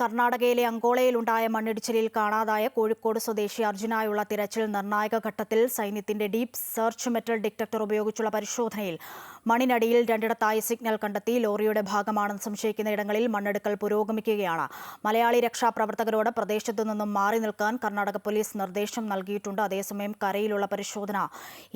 കർണാടകയിലെ അങ്കോളയിലുണ്ടായ മണ്ണിടിച്ചിലിൽ കാണാതായ കോഴിക്കോട് സ്വദേശി അർജുനായുള്ള തിരച്ചിൽ നിർണായക ഘട്ടത്തിൽ സൈന്യത്തിന്റെ ഡീപ് സെർച്ച് മെറ്റൽ ഡിറ്റക്ടർ ഉപയോഗിച്ചുള്ള പരിശോധനയിൽ മണ്ണിനടിയിൽ രണ്ടിടത്തായി സിഗ്നൽ കണ്ടെത്തി ലോറിയുടെ ഭാഗമാണെന്ന് സംശയിക്കുന്ന ഇടങ്ങളിൽ മണ്ണെടുക്കൽ പുരോഗമിക്കുകയാണ്. മലയാളി രക്ഷാപ്രവർത്തകരോട് പ്രദേശത്തു നിന്നും മാറി നിൽക്കാൻ കർണാടക പോലീസ് നിർദ്ദേശം നൽകിയിട്ടുണ്ട്. അതേസമയം കരയിലുള്ള പരിശോധന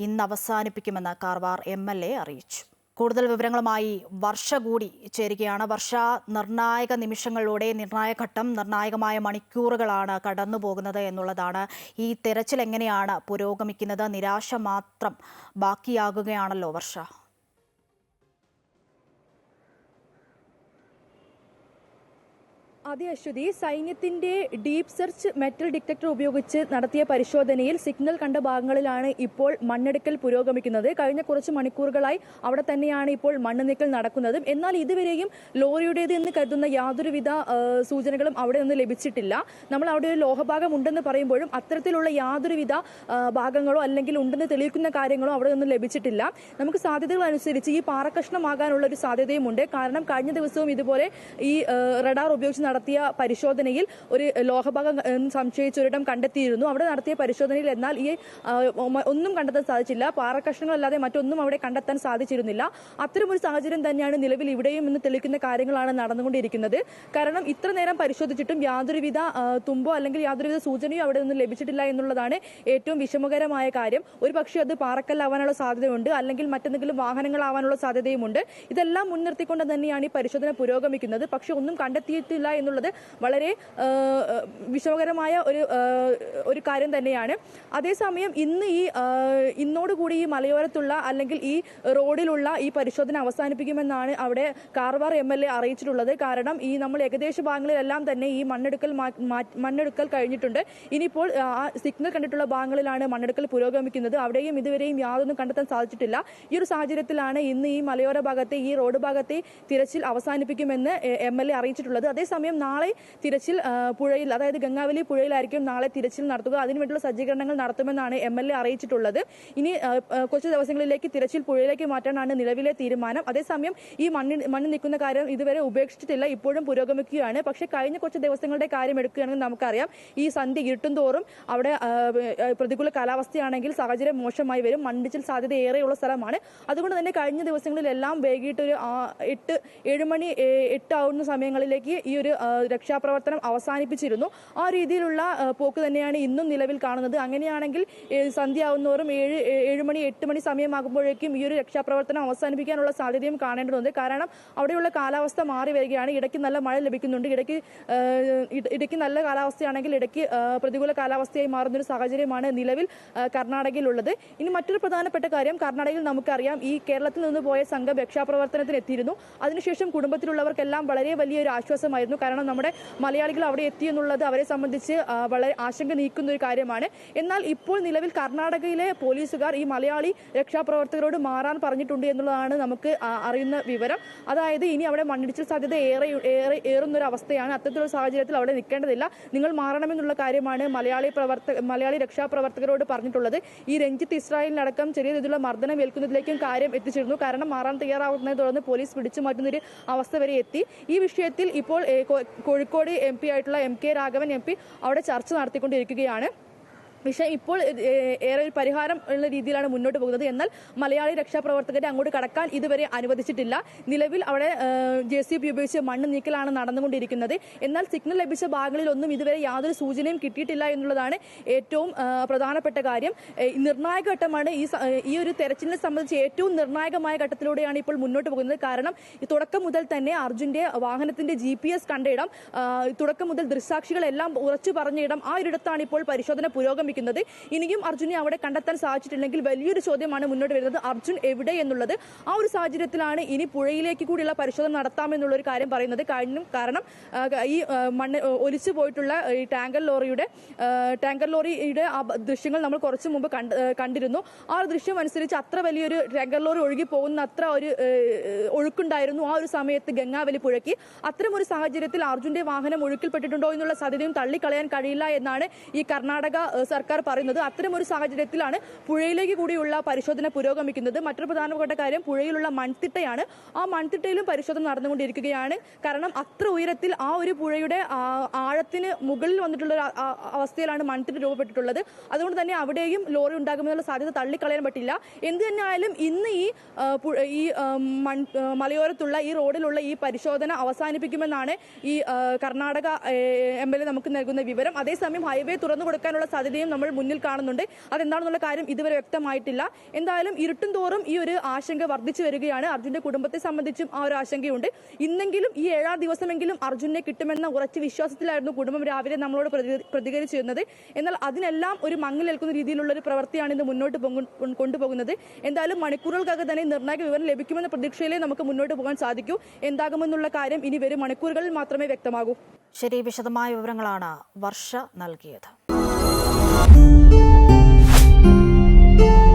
ഇന്ന് അവസാനിപ്പിക്കുമെന്ന് കാർവാർ എം അറിയിച്ചു. കൂടുതൽ വിവരങ്ങളുമായി വർഷ കൂടി ചേരുകയാണ്. വർഷ നിർണായക നിമിഷങ്ങളിലൂടെ നിർണായക ഘട്ടം നിർണായകമായ മണിക്കൂറുകളാണ് കടന്നു പോകുന്നത് എന്നുള്ളതാണ്. ഈ തെരച്ചിൽ എങ്ങനെയാണ് പുരോഗമിക്കുന്നത്? നിരാശ മാത്രം ബാക്കിയാകുകയാണല്ലോ വർഷ. അതെ അശ്വതി. സൈന്യത്തിന്റെ ഡീപ് സെർച്ച് മെറ്റൽ ഡിറ്റക്ടർ ഉപയോഗിച്ച് നടത്തിയ പരിശോധനയിൽ സിഗ്നൽ കണ്ട ഭാഗങ്ങളിലാണ് ഇപ്പോൾ മണ്ണെടുക്കൽ പുരോഗമിക്കുന്നത്. കഴിഞ്ഞ കുറച്ച് മണിക്കൂറുകളായി അവിടെ തന്നെയാണ് ഇപ്പോൾ മണ്ണ് നീക്കൽ നടക്കുന്നതും. എന്നാൽ ഇതുവരെയും ലോറിയുടേത് എന്ന് കരുതുന്ന യാതൊരുവിധ സൂചനകളും അവിടെ നിന്ന് ലഭിച്ചിട്ടില്ല. നമ്മൾ അവിടെ ഒരു ലോഹഭാഗം ഉണ്ടെന്ന് പറയുമ്പോഴും അത്തരത്തിലുള്ള യാതൊരുവിധ ഭാഗങ്ങളോ അല്ലെങ്കിൽ ഉണ്ടെന്ന് തെളിയിക്കുന്ന കാര്യങ്ങളോ അവിടെ നിന്നും ലഭിച്ചിട്ടില്ല. നമുക്ക് സാധ്യതകൾ അനുസരിച്ച് ഈ പാറക്കഷ്ണമാകാനുള്ള ഒരു സാധ്യതയുമുണ്ട്. കാരണം കഴിഞ്ഞ ദിവസവും ഇതുപോലെ ഈ റഡാർ ഉപയോഗിച്ച് നടത്തിയ പരിശോധനയിൽ ഒരു ലോഹഭാഗം സംശയിച്ച ഒരിടം കണ്ടെത്തിയിരുന്നു. അവിടെ നടത്തിയ പരിശോധനയിൽ എന്നാൽ ഈ ഒന്നും കണ്ടെത്താൻ സാധിച്ചില്ല. പാറക്കഷ്ണങ്ങളല്ലാതെ മറ്റൊന്നും അവിടെ കണ്ടെത്താൻ സാധിച്ചിരുന്നില്ല. അത്തരമൊരു സാഹചര്യം തന്നെയാണ് നിലവിൽ ഇവിടെയും ഇന്ന് തെളിയിക്കുന്ന കാര്യങ്ങളാണ് നടന്നുകൊണ്ടിരിക്കുന്നത്. കാരണം ഇത്ര നേരം പരിശോധിച്ചിട്ടും യാതൊരുവിധ തുമ്പോ അല്ലെങ്കിൽ യാതൊരുവിധ സൂചനയോ അവിടെ നിന്ന് ലഭിച്ചിട്ടില്ല എന്നുള്ളതാണ് ഏറ്റവും വിഷമകരമായ കാര്യം. ഒരു പക്ഷേ അത് പാറക്കല്ലാവാനുള്ള സാധ്യതയുണ്ട്. അല്ലെങ്കിൽ മറ്റെന്തെങ്കിലും വാഹനങ്ങളാവാനുള്ള സാധ്യതയുമുണ്ട്. ഇതെല്ലാം മുൻനിർത്തിക്കൊണ്ട് തന്നെയാണ് ഈ പരിശോധന പുരോഗമിക്കുന്നത്. പക്ഷെ ഒന്നും കണ്ടെത്തിയിട്ടില്ല എന്നുള്ളത് വളരെ വിഷമകരമായ ഒരു ഒരു കാര്യം തന്നെയാണ്. അതേസമയം ഇന്ന് ഈ ഇന്നോടുകൂടി ഈ മലയോരത്തുള്ള അല്ലെങ്കിൽ ഈ റോഡിലുള്ള ഈ പരിശോധന അവസാനിപ്പിക്കുമെന്നാണ് അവിടെ കാർവാർ എം എൽ എ അറിയിച്ചിട്ടുള്ളത്. കാരണം ഈ നമ്മൾ ഏകദേശ ഭാഗങ്ങളിലെല്ലാം തന്നെ ഈ മണ്ണെടുക്കൽ മണ്ണെടുക്കൽ കഴിഞ്ഞിട്ടുണ്ട്. ഇനിയിപ്പോൾ ആ സിഗ്നൽ കണ്ടിട്ടുള്ള ഭാഗങ്ങളിലാണ് മണ്ണെടുക്കൽ പുരോഗമിക്കുന്നത്. അവിടെയും ഇതുവരെയും യാതൊന്നും കണ്ടെത്താൻ സാധിച്ചിട്ടില്ല. ഈ ഒരു സാഹചര്യത്തിലാണ് ഇന്ന് ഈ മലയോര ഭാഗത്തെ ഈ റോഡ് ഭാഗത്തെ തിരച്ചിൽ അവസാനിപ്പിക്കുമെന്ന് എം എൽ എ അറിയിച്ചിട്ടുള്ളത്. അതേസമയം നാളെ തിരച്ചിൽ പുഴയിൽ അതായത് ഗംഗാവലി പുഴയിലായിരിക്കും നാളെ തിരച്ചിൽ നടത്തുക. അതിനുവേണ്ടിയുള്ള സജ്ജീകരണങ്ങൾ നടത്തുമെന്നാണ് എം എൽ എ അറിയിച്ചിട്ടുള്ളത്. ഇനി കുറച്ച് ദിവസങ്ങളിലേക്ക് തിരച്ചിൽ പുഴയിലേക്ക് മാറ്റാനാണ് നിലവിലെ തീരുമാനം. അതേസമയം ഈ മണ്ണിൽ മണ്ണ് നിൽക്കുന്ന കാര്യം ഇതുവരെ ഉപേക്ഷിച്ചിട്ടില്ല ഇപ്പോഴും പുരോഗമിക്കുകയാണ്. പക്ഷേ കഴിഞ്ഞ കുറച്ച് ദിവസങ്ങളുടെ കാര്യം എടുക്കുകയാണെങ്കിൽ നമുക്കറിയാം ഈ സന്ധ്യ ഇരുട്ടും തോറും അവിടെ പ്രതികൂല കാലാവസ്ഥയാണെങ്കിൽ സാഹചര്യം മോശമായി വരും. മണ്ണിടിച്ചിൽ സാധ്യത ഏറെയുള്ള സ്ഥലമാണ്. അതുകൊണ്ട് തന്നെ കഴിഞ്ഞ ദിവസങ്ങളിലെല്ലാം വൈകിട്ട് ഒരു എട്ട് ഏഴുമണി ഏ, എട്ട് ആവുന്ന സമയങ്ങളിലേക്ക് ഈ ഒരു രക്ഷാപ്രവർത്തനം അവസാനിപ്പിച്ചിരുന്നു. ആ രീതിയിലുള്ള പോക്ക് തന്നെയാണ് ഇന്നും നിലവിൽ കാണുന്നത്. അങ്ങനെയാണെങ്കിൽ സന്ധ്യയാവുന്നവരും ഏഴ് ഏഴ് മണി എട്ട് മണി സമയമാകുമ്പോഴേക്കും ഈ ഒരു രക്ഷാപ്രവർത്തനം അവസാനിപ്പിക്കാനുള്ള സാധ്യതയും കാണേണ്ടതുണ്ട്. കാരണം അവിടെയുള്ള കാലാവസ്ഥ മാറി വരികയാണ്. ഇടയ്ക്ക് നല്ല മഴ ലഭിക്കുന്നുണ്ട്. ഇടയ്ക്ക് ഇടയ്ക്ക് നല്ല കാലാവസ്ഥയാണെങ്കിൽ ഇടയ്ക്ക് പ്രതികൂല കാലാവസ്ഥയായി മാറുന്ന ഒരു സാഹചര്യമാണ് നിലവിൽ കർണാടകയിലുള്ളത്. ഇനി മറ്റൊരു പ്രധാനപ്പെട്ട കാര്യം കർണാടകയിൽ നമുക്കറിയാം ഈ കേരളത്തിൽ നിന്ന് പോയ സംഘം രക്ഷാപ്രവർത്തനത്തിന് എത്തിയിരുന്നു അതിനുശേഷം കുടുംബത്തിലുള്ളവർക്കെല്ലാം വളരെ വലിയൊരു ആശ്വാസമായിരുന്നു. കാരണം നമ്മുടെ മലയാളികൾ അവിടെ എത്തി എന്നുള്ളത് അവരെ സംബന്ധിച്ച് വളരെ ആശങ്ക നീക്കുന്ന ഒരു കാര്യമാണ്. എന്നാൽ ഇപ്പോൾ നിലവിൽ കർണാടകയിലെ പോലീസുകാർ ഈ മലയാളി രക്ഷാപ്രവർത്തകരോട് മാറാൻ പറഞ്ഞിട്ടുണ്ട് എന്നുള്ളതാണ് നമുക്ക് അറിയുന്ന വിവരം. അതായത് ഇനി അവിടെ മണ്ണിടിച്ചിൽ സാധ്യത ഏറെ ഏറെ ഏറുന്നൊരു അവസ്ഥയാണ്. അത്തരത്തിലുള്ള സാഹചര്യത്തിൽ അവിടെ നിൽക്കേണ്ടതില്ല. നിങ്ങൾ മാറണമെന്നുള്ള കാര്യമാണ് മലയാളി പ്രവർത്തക മലയാളി രക്ഷാപ്രവർത്തകരോട് പറഞ്ഞിട്ടുള്ളത്. ഈ രഞ്ജിത്ത് ഇസ്രായേലിനടക്കം ചെറിയ രീതിയിലുള്ള മർദ്ദനം ഏൽക്കുന്നതിലേക്കും കാര്യം എത്തിച്ചിരുന്നു. കാരണം മാറാൻ തയ്യാറാവുന്നതിനെ തുടർന്ന് പോലീസ് പിടിച്ചു മാറ്റുന്ന ഒരു അവസ്ഥ വരെ എത്തി. ഈ വിഷയത്തിൽ ഇപ്പോൾ കോഴിക്കോട് എം പി ആയിട്ടുള്ള M K Raghavan M P അവിടെ ചർച്ച നടത്തിക്കൊണ്ടിരിക്കുകയാണ്. വിഷയം ഇപ്പോൾ ഏറെ ഒരു പരിഹാരം ഉള്ള രീതിയിലാണ് മുന്നോട്ട് പോകുന്നത്. എന്നാൽ മലയാളി രക്ഷാപ്രവർത്തകരെ അങ്ങോട്ട് കടക്കാൻ ഇതുവരെ അനുവദിച്ചിട്ടില്ല. നിലവിൽ അവിടെ ജെ സി ബി ഉപയോഗിച്ച് മണ്ണ് നീക്കലാണ് നടന്നുകൊണ്ടിരിക്കുന്നത്. എന്നാൽ സിഗ്നൽ ലഭിച്ച ഭാഗങ്ങളിലൊന്നും ഇതുവരെ യാതൊരു സൂചനയും കിട്ടിയിട്ടില്ല എന്നുള്ളതാണ് ഏറ്റവും പ്രധാനപ്പെട്ട കാര്യം. നിർണായക ഘട്ടമാണ് ഈ ഈ ഒരു തെരച്ചിലിനെ സംബന്ധിച്ച് ഏറ്റവും നിർണായകമായ ഘട്ടത്തിലൂടെയാണ് ഇപ്പോൾ മുന്നോട്ട് പോകുന്നത്. കാരണം തുടക്കം മുതൽ തന്നെ അർജുന്റെ വാഹനത്തിന്റെ ജി പി എസ് കണ്ട ഇടം തുടക്കം മുതൽ ദൃക്സാക്ഷികളെല്ലാം ഉറച്ചു പറഞ്ഞ ഇടം ആ ഒരിടത്താണ് ഇപ്പോൾ പരിശോധന പുരോഗമിക്കുന്നത്. ഇനിയും അർജുനെ അവിടെ കണ്ടെത്താൻ സാധിച്ചിട്ടില്ലെങ്കിൽ വലിയൊരു ചോദ്യമാണ് മുന്നോട്ട് വരുന്നത്. അർജുൻ എവിടെ എന്നുള്ളത്. ആ ഒരു സാഹചര്യത്തിലാണ് ഇനി പുഴയിലേക്ക് കൂടിയുള്ള പരിശോധന നടത്താമെന്നുള്ള ഒരു കാര്യം പറയുന്നത്. കാരണം ഈ മണ്ണ് ഒലിച്ചു പോയിട്ടുള്ള ഈ ടാങ്കർ ലോറിയുടെ ടാങ്കർ ലോറിയുടെ ആ ദൃശ്യങ്ങൾ നമ്മൾ കുറച്ചു മുമ്പ് കണ്ടിരുന്നു. ആ ഒരു ദൃശ്യം അനുസരിച്ച് അത്ര വലിയൊരു ടാങ്കർ ലോറി ഒഴുകി പോകുന്ന അത്ര ഒരു ഒഴുക്കുണ്ടായിരുന്നു ആ ഒരു സമയത്ത് ഗംഗാവലി പുഴയ്ക്ക്. അത്തരം ഒരു സാഹചര്യത്തിൽ അർജുന്റെ വാഹനം ഒഴുക്കിൽപ്പെട്ടിട്ടുണ്ടോ എന്നുള്ള സാധ്യതയും തള്ളിക്കളയാൻ കഴിയില്ല എന്നാണ് ഈ കർണാടക സർക്കാർ പറയുന്നത് അത്തരം ഒരു സാഹചര്യത്തിലാണ് പുഴയിലേക്ക് കൂടിയുള്ള പരിശോധന പുരോഗമിക്കുന്നത്. മറ്റൊരു പ്രധാനപ്പെട്ട കാര്യം പുഴയിലുള്ള മൺതിട്ടയാണ്. ആ മൺതിട്ടയിലും പരിശോധന നടന്നുകൊണ്ടിരിക്കുകയാണ്. കാരണം അത്ര ഉയരത്തിൽ ആ ഒരു പുഴയുടെ ആഴത്തിന് മുകളിൽ വന്നിട്ടുള്ള അവസ്ഥയിലാണ് മൺതിട്ട രൂപപ്പെട്ടിട്ടുള്ളത്. അതുകൊണ്ട് തന്നെ അവിടെയും ലോറി ഉണ്ടാകുമെന്നുള്ള സാധ്യത തള്ളിക്കളയാൻ പറ്റില്ല. എന്ത് തന്നെ ആയാലും ഇന്ന് ഈ ഈ മലയോരത്തുള്ള ഈ റോഡിലുള്ള ഈ പരിശോധന അവസാനിപ്പിക്കുമെന്നാണ് ഈ കർണാടക എം എൽ എ നമുക്ക് നൽകുന്ന വിവരം. അതേസമയം ഹൈവേ തുറന്നു കൊടുക്കാനുള്ള സാധ്യതയും നമ്മൾ മുന്നിൽ കാണുന്നുണ്ട്. അതെന്താണെന്നുള്ള കാര്യം ഇതുവരെ വ്യക്തമായിട്ടില്ല. എന്തായാലും ഇരുട്ടും തോറും ഈ ഒരു ആശങ്ക വർദ്ധിച്ചു വരികയാണ്. അർജുന്റെ കുടുംബത്തെ സംബന്ധിച്ചും ആ ഒരു ആശങ്കയുണ്ട്. ഇന്നെങ്കിലും ഈ ഏഴാം ദിവസമെങ്കിലും അർജുനെ കിട്ടുമെന്ന ഉറച്ച വിശ്വാസത്തിലായിരുന്നു കുടുംബം രാവിലെ നമ്മളോട് പ്രതി- പ്രതികരിച്ചിരുന്നത് എന്നാൽ അതിനെല്ലാം ഒരു മങ്ങലേൽക്കുന്ന രീതിയിലുള്ള ഒരു പ്രവൃത്തിയാണ് ഇന്ന് മുന്നോട്ട് പോകു- കൊണ്ടുപോകുന്നത്. എന്തായാലും മണിക്കൂറുകൾക്കകം തന്നെ നിർണായക വിവരം ലഭിക്കുമെന്ന പ്രതീക്ഷയിലേ നമുക്ക് മുന്നോട്ട് പോകാൻ സാധിക്കൂ. എന്താകുമെന്നുള്ള കാര്യം ഇനി വരും മണിക്കൂറുകളിൽ മാത്രമേ വ്യക്തമാകൂ. ശരി വിശദമായ വിവരങ്ങളാണ് വർഷ നൽകിയത്. Thank you.